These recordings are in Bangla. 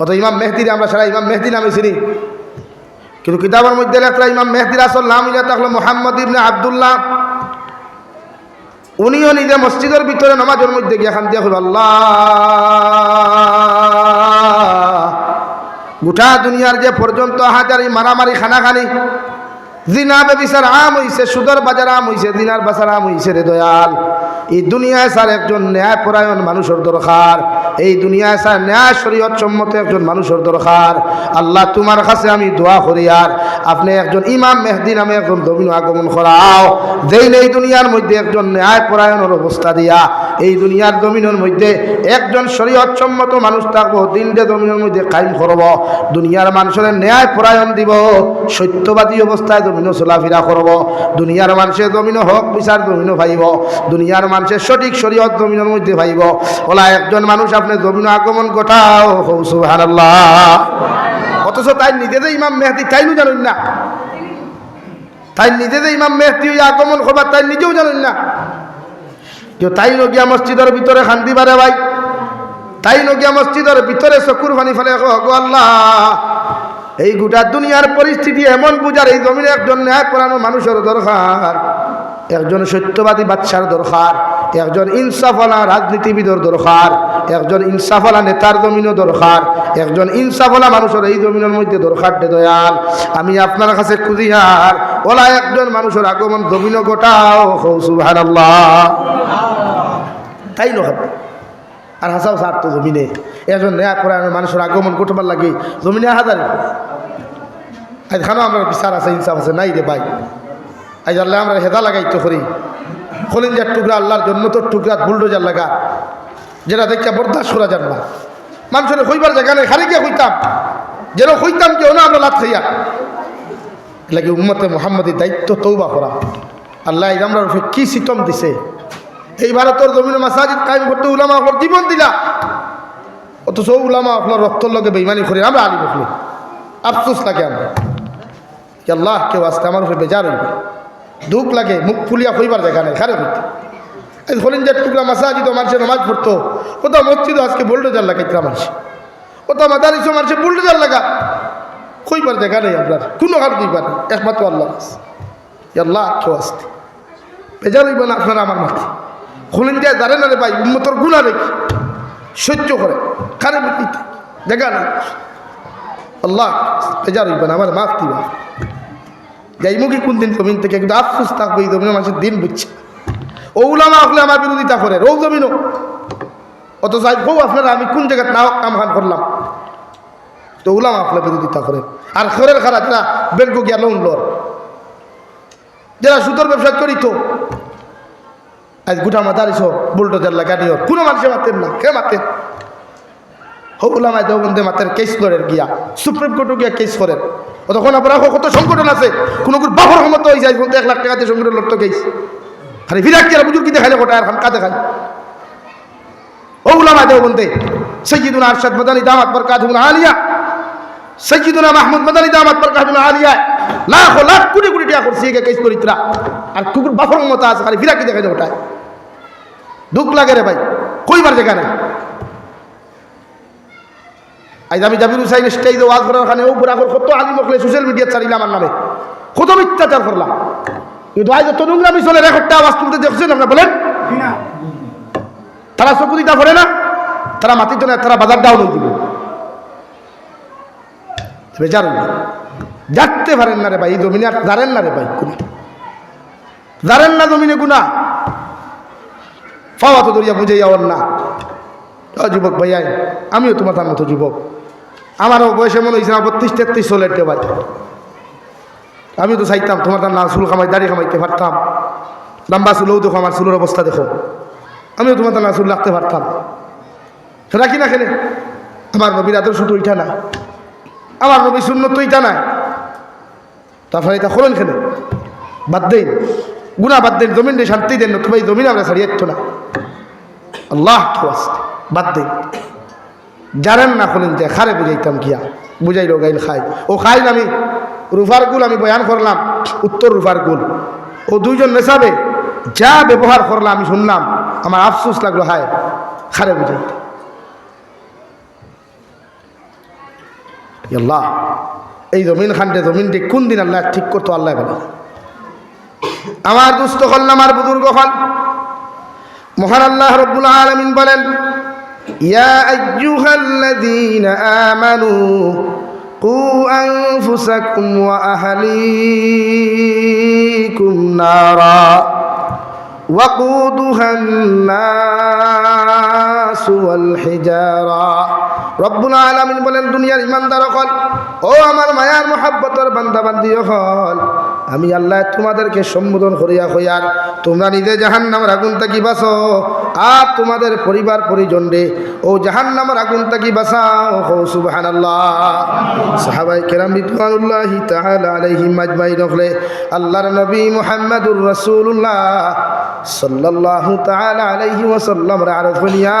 অত ইমাম মেহদির আমরা সারা ইমাম মেহদি নামে চিনি। কিন্তু কিতাবের মধ্যে লেখা, ইমাম মেহদির আসল নাম ইলা থাকল মোহাম্মদ ইবনে আবদুল্লাহ। উনিও নিজে মসজিদের ভিতরে নামাজের মধ্যে গিয়ে খান দিয়ে আল্লাহ! গোটা দুনিয়ার যে পর্যন্ত হাজার মারামারি, খানাখানি জিনা বেবিসার আম হইছে, সুদর বাজার আম হইছে দিনার বাজার আম হইছে রে দয়াল। এই দুনিয়ায় স্যার একজন ন্যায় পরায়ণ মানুষের দরকার। এই দুনিয়ায় স্যার ন্যায় শরীয়ত সম্মত একজন মানুষের দরকার। আল্লাহ তোমার কাছে আমি দোয়া করি আর আপনি একজন ইমাম মেহদি নামে একজন দমিন আগমন করাও। যেই এই দুনিয়ার মধ্যে একজন ন্যায় পরায়ণের অবস্থা দিয়া, এই দুনিয়ার জমিনের মধ্যে একজন শরীয়ত সম্মত মানুষ থাকব দিন দে জমিনের মধ্যে কায়েম করব। দুনিয়ার মানুষের ন্যায় পরায়ণ দিব, সত্যবাদী অবস্থায় জমিনও চলাফেরা করব। দুনিয়ার মানুষের জমিনও হক, বিচার জমিনও ভাইব দুনিয়ার মানুষের সঠিক শরীয়ত জমিনের মধ্যে ভাইব ওলা একজন মানুষ আপনি জমিন আগমন ঘটাও। অথচ তাই নিজে যে ইমাম মেহদি তাইও জানেন না। তাই নিজে যে ইমাম হইয়া আগমন করবার তাই নিজেও জানেন না। যে তাই নগিয়া মসজিদের ভিতরে খান্দি বারে ভাই। তাই নগিয়া মসজিদের ভিতরে চকুর ফানি ফেলে আল্লাহ। এই গোটা দুনিয়ার পরিস্থিতি এমন বুঝার এই জমিনে একজন ন্যায় পড়ানো মানুষের দরকার, একজন সত্যবাদী বাচ্চার দরকার, একজন ইনসাফলা রাজনীতিবিদের দরকার, একজন ইনসাফলা নেতার জমিনও দরকার, একজন ইনসাফলা মানুষের এই জমিনের মধ্যে দরকার দে দয়াল। আমি আপনার কাছে খুঁজিয়ার ওলা একজন মানুষের আগমন জমিনও গোটাও সুহান তাই নয় আর হাসাও সার তো জমিনে। একজন নেয়া করে মানুষের আগমন করতে লাগে, জমিনে হাজার। এখানেও আমরা বিচার আছে, ইনসাফ আছে, নাই রে ভাই। আজ আল্লাহ আমরা হেদা লাগাইতে করি। কলিঞ্জার টুকরা আল্লাহর জন্য তোর টুকরা বুলডোজার লাগা, যেটা দেখতে বরদাস্ত করা যান না। মানুষের হইবার জায়গা নেই, খালি গিয়ে হইতাম। যেন হইতাম কেউ না, আমরা লাভ খাইয়া। লাগে উম্মতে মোহাম্মদের দায়িত্ব তৌবা করা? আল্লাহ এই আমরা কি সিতম দিছে? এই ভারতের জমিনে মাসাজিদ কায়েম করতে উলামা আপনার জীবন দিলা। অথচ উলামা আপনার রক্তর লগে বেইমানি করে আমরা আলি বসলি আফসোস লাগে আমরা। কি আল্লাহ, কেউ আজকে আমার উপরে বেজার হইবে। দুঃখ লাগে, মুখ ফুলিয়া হইবার জায়গা নেই খারে হইতে। যে টুকরা মাসাজিদ মানুষের নামাজ পড়তো, কোথাও মসজিদ আজকে বোল্ডোজার লাগাইতরা মানুষ। কোথাও মাদারিসও মানুষের বোল্ডোজার লাগা। কইবার দেখা নেই আপনার, কোনো হার কইবার একমাত্র আল্লাহ আল্লাহ, কেউ আসতে বেজার হইব না আপনারা আমার মাঠে যায় দাঁড়ে না রে ভাই উন্মতর গুণা রেখে সহ্য করে কারে বিকিতে দেখা না আল্লাহ, বেজার হইবে না, আমার মাফ দিবা যাইমু কি কোন দিন জমিন থেকে কিন্তু আফসোস থাকবে, এই জমিনের মানুষের দিন বুঝছে। ও উলামা হলে আমার বিরোধিতা করে, ও জমিনও। অত চাই বউ আপনারা, আমি কোন জায়গায় না কাম খান করলাম? তো উলামা আপনার বিরোধিতা করে। আর খরের খারাপ, যারা ব্যাংক গিয়া লোন লর। যারা সুতোর ব্যবসা করিত আজ গোটা মাতারিস বুলডোজার লাগানিও কোনো মানুষে মাতেন না, কে মাতেন? হবুলামায় দেওবন্দে মাতের কেস করেন গিয়া, সুপ্রিম কোর্টও গিয়া কেস করেন। তখন আপনার কত সংগঠন আছে? কোনো কোনো বাহর ক্ষমতা হয়ে যায় এক লাখ টাকা দিয়ে সংগঠন লড়তো কেস খালি বিরাট কি বুজুর কি দেখাইলে গোটা আর খান কা দেখায় ও উলামা দেওবন্দে সৈয়দুল আরশাদ মাদানী দামাত বরকাতুল আলিয়া সৈয়দুনা মাহমুদ মাদানী দামাত বরকাতুল আলিয়া, লাখ লাখ কোটি কোটি টাকা করছি একে কেস করিতরা আর কুকুর বাফর মতো আছে খালি ফিরাকি দেখাই ওটায় দুঃখ লাগে রে ভাই, কইবার জায়গা নেই। আজ আমি জাবির হুসাইন স্টেজে ওয়াজ করার ওখানে ও বুড়া করে কত আলি মকলে সোশ্যাল মিডিয়া চালিলাম আমার নামে। কত মিথ্যাচার করলাম। কিন্তু আজ তো নোংরামি চলে রেকর্ডটা আওয়াজ তুলতে দেখছেন আপনারা বলেন? তারা চকু দিতা ভরে না? তারা মাটির জন্য তারা বাজার হয়ে দিব বেজার যাতে পারেন না রে ভাই এই জমিনে আর জানেন না রে ভাই কোনো জানেন না জমিনে গুণা। পাওয়া তো দরিয়া বুঝে যাওয়ার না। যুবক ভাইয়াই আমিও তোমার তার মতো যুবক। আমারও বয়সে মনে হয়েছে বত্রিশ তেত্রিশ চলের ভাই আমি তো চাইতাম তোমার না চুল খামাই, দাড়ি খামাইতে পারতাম। লম্বা চুলও দেখো আমার চুলের অবস্থা দেখো। আমিও তোমার না চুল রাখতে পারতাম। রাখি না খেলে আমার নবীর আদর্শ তো ইটা না। আমার নবী শূন্য তো ইটা না। তারপরে এটা খোলেন খেলে বাদ দেন। গুণা বাদ দেন, জমিন শান্তি দেন না তোমার জমিন আমরা ছাড়িয়ে না। আল্লাহ বাদ দেন। জানেন না খোলেন যে খারে বুঝাইতাম কিয়া বুঝাইল গাইল খাই ও খাই আমি, রুফার গুল আমি বয়ান করলাম, উত্তর রুফার গুল। ও দুইজন নেশাবে, যা ব্যবহার করলাম আমি শুনলাম, আমার আফসোস লাগল, হায়, খারে বুঝাইতে। আল্লাহ এই জমিন খানটে জমিনটি কোন দিন আল্লাহ ঠিক করতো, আল্লাহ বলে। আমার দুস্থ হল আমার বুজুর্গ হল মহান আল্লাহ রব্বুল আলমিন বলেন ইয়া আইয়ুহাল্লাযীনা আমানু قوا أنفسكم وأهليكم نارا وقودها الناس والحجارة রব্বুল আলামিন বলেন দুনিয়ার ইমানদার হল ও আমার মায়ার মোহাব্বতর বান্দাবান্দি হল আমি আল্লাহ তোমাদেরকে সম্বোধন করিয়া হইয়ার তোমরা নিজে জাহান নামের আগুন থাকি বাসো আর তোমাদের পরিবার পরিজন রে ও জাহান নামের আগুন হো সুবাহান আল্লাহ সাহাবাই কেরাম নবী মুহাম্মদুর রাসূলুল্লাহ সাল্লাল্লাহু তাআলা আলাইহি ওয়াসাল্লাম রারফনিয়া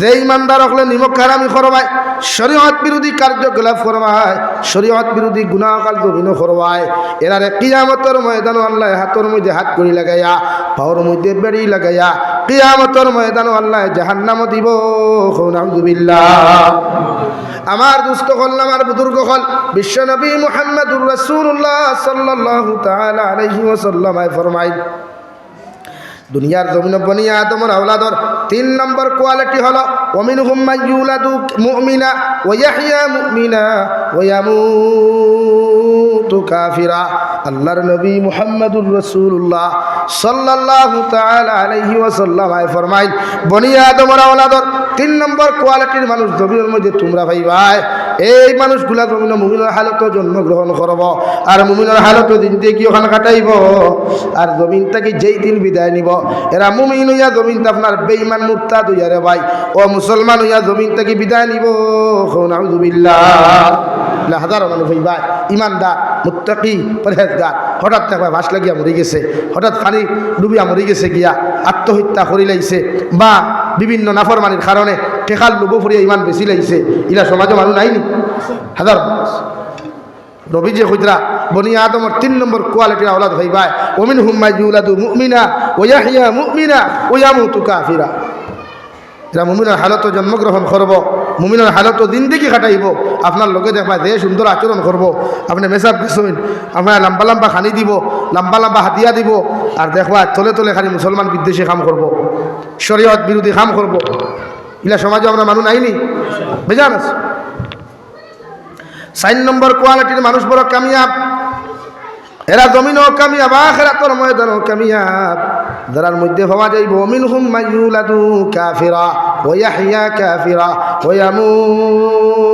যে ইমানদার হলে নিমক হারামি করবায় শরীয়ত বিরোধী কার্যকলাপ করবায় শরীয়ত বিরোধী গুনাহ কার্যবিন করবায় এরারে কিয়ামতর ময়দান আল্লাহ হাতর মধ্যে হাত করি লাগাইয়া, পাওয়ার মধ্যে বেড়ি লাগাইয়া, কিয়ামতর ময়দান আল্লাহ জাহান্নাম দিব। আমার দুস্থ হল, আমার বুজুর্গ হল বিশ্বনবী মুহাম্মদুর রাসূলুল্লাহ সাল্লাল্লাহু তাআলা আলাইহি ওয়াসাল্লাম ফরমাই দুনিয়ার জমিন বনিয়া আদমর আওলাদর তিন নম্বর কোয়ালিটি হলো অমিন হুম্মা ইউলাদু মুমিনা ওয়াহিয়া মুমিনা ওয়ামুতু কাফিরা। আল্লাহর নবী মুহাম্মদুর রাসূলুল্লাহ সাল্লাল্লাহু তাআলা আলাইহি ওয়াসাল্লাম আয় ফরমাইল বনিয়া আদমর আওলাদর তিন নম্বর কোয়ালিটির মানুষ জমিনের মধ্যে তোমরা ভাই ভাই এই মানুষগুলা জমিন মুমিনের হালত জন্মগ্রহণ করব। আর মুমিনের হালত দিন দিয়ে কি ওখানে কাটাইব? আর জমিন থেকে যেই দিন বিদায় নিব। এরা মুমিন হইয়া জমিন আপনার বেইমান মুক্তা দুইয়া রে ভাই। ও মুসলমান হইয়া জমিন থেকে বিদায় নিব। নাউজুবিল্লাহ হাজারো মানুষ হই ভাই ইমানদার, মুত্তাকি, পরহেজগার। হঠাৎ দেখবা ভাস লাগিয়া মরি গেছে। হঠাৎ পানি ডুবিয়া মরি গেছে গিয়া, আত্মহত্যা করি লাইছে। বা বিভিন্ন নাফরমানির কারণে টেকাল লুবো ফুরিয়া ইমান বেশি লাইছে। ইলা সমাজে মানুষ নাইনি। হাজার রবি যে খুচরা বনি আদমর তিন নম্বর কোয়ালিটির আওলাদ ভাই ভাই ওমিন হুম্মাই জুলাদু মুমিনা, ওয়াহিয়া মুমিনা, ওয়ামুতু কাফিরা। এরা মুমিনের হালত জন্মগ্রহণ করব মুমিনের হালত দিন দেখি কাটাইব আপনার লোকে দেখবা যে সুন্দর আচরণ করব। আপনি মেসাব কিছুন আপনার লম্বা লম্বা খানি দিব, লম্বা লম্বা হাতিয়া দিব, আর দেখবা তলে তলে খালি মুসলমান বিদ্বেষী কাম করব। শরীয়ত বিরোধী কাম করব। ইলা সমাজে আমরা মানুষ নাইনি? বেজান আছে। চার নম্বর কোয়ালিটির মানুষ বড় কামিয়াব। এরা জমিনও কামিয়াব, আখেরাতর ময়দানও কামিয়াব। যারার মধ্যে ভাবা যাইব মিন হুম মাইউলাদু কাফিরা ওয়াহিয়া কাফিরা ওয়ামুতু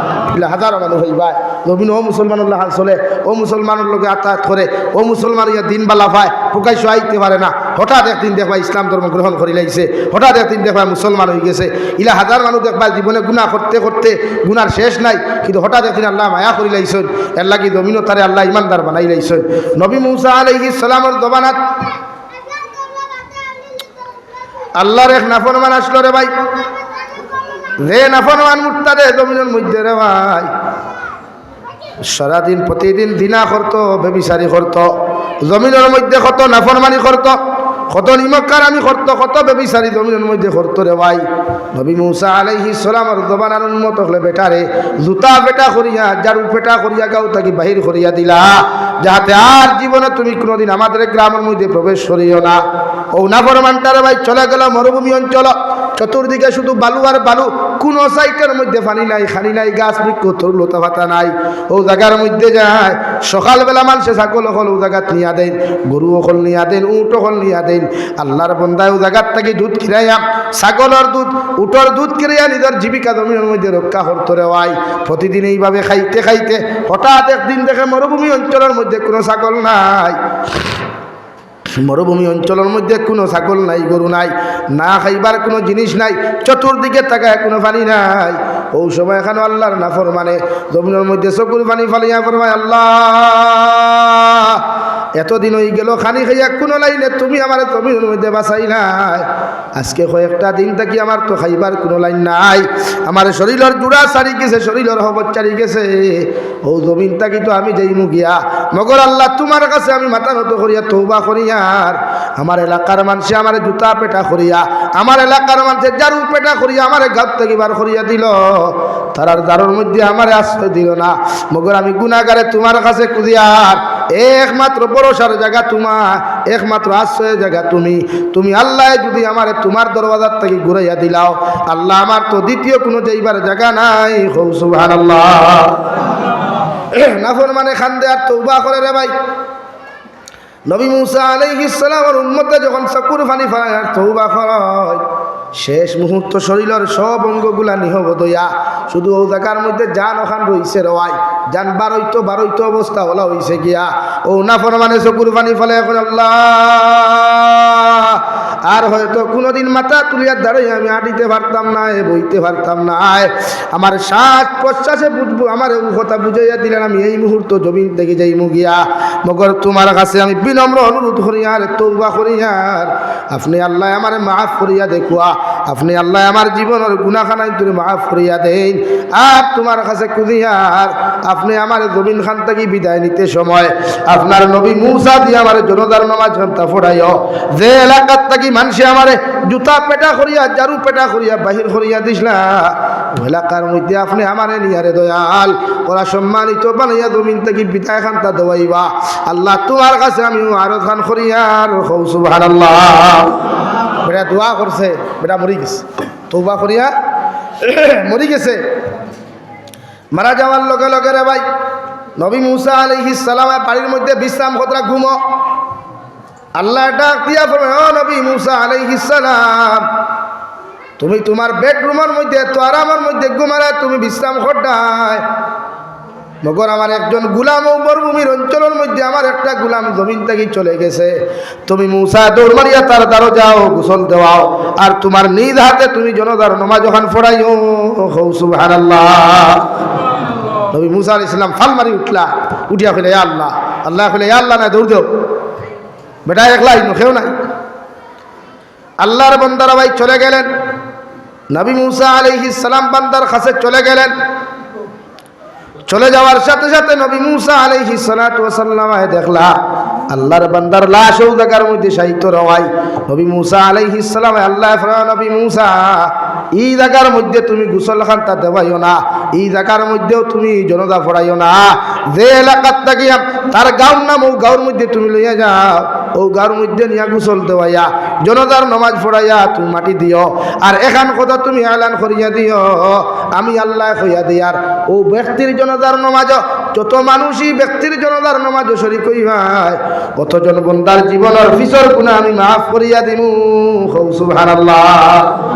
হাজার মানুষ হইবাই জমিন ও মুসলমানুল্লাহ হাল চলে ও মুসলমানের লোকে আত্মাহাত করে ও মুসলমান ইয়া দিন বালা পায় প্রকাশ্য আইতে পারে না। হঠাৎ একদিন দেখবা ইসলাম ধর্ম গ্রহণ করে লাইছে হঠাৎ একদিন দেখবা মুসলমান হয়ে গেছে। ইলা হাজার মানুষ দেখবা জীবনে গুণা করতে করতে গুনার শেষ নাই। কিন্তু হঠাৎ একদিন আল্লাহ মায়া করে লাইছেন এর লাগি জমিনও তারে আল্লাহ ইমানদার বানাই লাইছেন নবী মুসা আলাইহিস সালামের দবানাত আল্লাহর এক নাফরমান আসলো রে ভাই। মধ্যে সারাদিন, প্রতিদিন দিনা করতো, বেবিচারি করতো, জমিনের মধ্যে কত নাফরমানি করতো, কত নিমক্কার আমি করতো, কত বেবিচারি জমিনের মধ্যে করতো রে ভাই। নবী মুসা আলাইহি সালামর জবানার উন্মত হলে বেটারে জুতা বেটা করিয়া জারু পেটা করিয়া গাও তাকে বাহির করিয়া দিলা। যাহাতে আর জীবনে তুমি কোনোদিন আমাদের গ্রামের মধ্যে প্রবেশ করিও না। ও নাফরমানটার ভাই, চলে গেল মরুভূমি অঞ্চল। চতুর্দিকে শুধু বালু আর বালু, কোন সাইটের মধ্যে পানি নাই, খানি নাই, গাছ বৃক্ষ, তোর লতা পাতা নাই। ও জায়গার মধ্যে যায়। সকালবেলা মানুষে ছাগল হল ও জায়গাত নিয়া দেন, গরু হল নিয়া দেন, উট হল নিয়া দেন। আল্লাহর বন্দায় ও জায়গার থেকে দুধ কিরাইয়া ছাগলের দুধ, উটর দুধ কিরাইয়া নিজের জীবিকা জমিনের মধ্যে রক্ষা করতে রেওয়াই প্রতিদিন এইভাবে খাইতে খাইতে হঠাৎ একদিন দেখে মরুভূমি অঞ্চলের মধ্যে কোনো ছাগল নাই। মরুভূমি অঞ্চলের মধ্যে কোনো ছাগল নাই, গরু নাই, না খাইবার কোনো জিনিস নাই, চতুর্দিকে তাকায় কোনো পানি নাই। ও সময় এখানে আল্লাহর নাফর মানে জমিনের মধ্যে চকুর পানি ফালিয়া ফরমায়, আল্লাহ! এতদিন হয়ে গেল, খানি খাইয়া কোনো লাইনে তুমি আমার জমিনের মধ্যে বাঁচাই নাই। আজকে কয়েকটা দিন থাকি আমার তো খাইবার কোনো লাইন নাই। আমার শরীরের জোড়া সারি গেছে, শরীরের হবত চারি গেছে। ও জমিন থাকি তো আমি যাই মুগিয়া মগর আল্লাহ তোমার কাছে আমি মাথা নত করিয়া তৌবা করিয়ার আমার এলাকার মানুষে আমার জুতা পেটা করিয়া, আমার এলাকার মানুষে জারু পেটা করিয়া আমার গাত থেকে বার করিয়া দিল। তারার দারুর মধ্যে আমার আশ্রয় দিল না। মগর আমি গুণাগারে তোমার কাছে কুদিয়ার একমাত্র ভরসার জায়গা তোমার একমাত্র আশ্রয়ের জায়গা তুমি। তুমি আল্লাহ যদি আমার তোমার দরওয়াজার থেকে ঘুরাইয়া দিলাও, আল্লাহ আমার তো দ্বিতীয় কোনো যাইবার জায়গা নাই। হৌ সুবহান আল্লাহ নাফর মানে খান্দে আর তৌবা করে রে ভাই। নবী মুসা আলাইহিস সালামের উম্মতে যখন চকুর ফানি ফায় আর তৌবা হয় শেষ মুহূর্ত শরীরের সব অঙ্গগুলা নিহব দইয়া শুধু ও জায়গার মধ্যে যান ওখান রইছে, রওয়াই। যান বারোইতো বারোইতো অবস্থা, ওলা হইছে গিয়া। ও না মানে চকুর পানি ফলে এখন আল্লাহ। আর হয়তো কোনোদিন মাথা তুলিয়ার দাঁড়াই আমি আটিতে পারতাম না, এ বইতে পারতাম না। আয়, আমার শ্বাস প্রশ্বাসে বুঝব, আমার কথা বুঝাইয়া দিলেন আমি। এই মুহূর্ত জমিন থেকে যাই মুগিয়া। মগর তোমার কাছে আমি বিনম্র অনুরোধ করিয়ার তৌবা করিয়ার আপনি আল্লাহ আমার মাফ করিয়া দেখুয়া আপনি আল্লাহ আমার জীবনের গুণাখানায় তুমি মাফ করিয়া দেন। আর তোমার কাছে কুদিয়ার আপনি আমার জমিন খান থেকে বিদায় নিতে সময়, আপনার নবী মুসা দিয়ে আমার জনতার নামাজ ফোড়াইও। যে এলাকার থাকি মানুষে আমার জুতা পেটা করিয়া, জারু পেটা করিয়া, বাহির করিয়া দিসলা এলাকার মধ্যে আপনি আমারে নিয়ারে দয়াল, ওরা সম্মানিত বানাইয়া জমিন থেকে বিদায় খান্তা দেওয়াইবা আল্লাহ তোমার কাছে আমি আরও খান করিয়ার হৌ আল্লাহ বেটা দোয়া করছে, বেটা মরি গেছে। তৌবা করিয়া, মরি গেছে। মারা যাওয়ার লগে লগে রে ভাই, নবী মুসা আলাইহিস সালামে বাড়ির মধ্যে বিশ্রাম কতটা ঘুমো। আল্লাহ ডাক দিয়া পড়বে ও নবী মুসা সালাম, তুমি তোমার বেডরুমের মধ্যে তো আরামের মধ্যে ঘুমারে তুমি বিশ্রাম খড্ডায় মগর আমার একজন গুলাম ও মরুভূমির অঞ্চলের মধ্যে আমার একটা গুলাম জমিন থেকে চলে গেছে। তুমি মুসা দৌড় মারিয়া তার দ্বারো যাও গোসল দেওয়াও, আর তোমার নিজ হাতে তুমি জনতার নমাজ যখন ফোড়াইও হৌ সুবহানাল্লাহ। নবী মুসা আলাইহিস সালাম ফাল মারি উঠলা, উঠিয়া ফেলে আল্লাহ আল্লাহ ফেলে আল্লাহ, না, দৌড় দেও। বেটা একলাই মুখেও নাই। আল্লাহর বন্দারা ভাই চলে গেলেন। নবী মুসা আলাইহিস সালাম বান্দার কাছে চলে গেলেন। চলে যাওয়ার সাথে সাথে নবী মুসা আলাইহি সালাতামে দেখলা, আল্লাহর বান্দার লাশ জায়গার মধ্যে সাহিত্য রওয়াই নবী মুসা আলাইহি সালাম আল্লাহ নবী মুসা, এই জায়গার মধ্যে তুমি গুসল খান্তা দেবাইও না, এই জায়গার মধ্যেও তুমি জনতা ফড়াইও না। যে এলাকার থাকিয়া তার গাঁর নাম ও গাঁর মধ্যে তুমি লইয়া যাও। ও গার মধ্যে নিয়া গুসল দেওয়াইয়া, জনতার নমাজ পড়াইয়া তুমি মাটি দিও, আর এখান কথা তুমি আলান করিয়া দিও, আমি আল্লাহ হইয়া দিয়ার ও ব্যক্তির জনতার নমাজ যত মানুষই ব্যক্তির জনতার নমাজ শরিক ভাই কতজন বন্দার জীবনের পিছর গুণা আমি মাফ করিয়া দিমু। হৌ সুবহানাল্লাহ।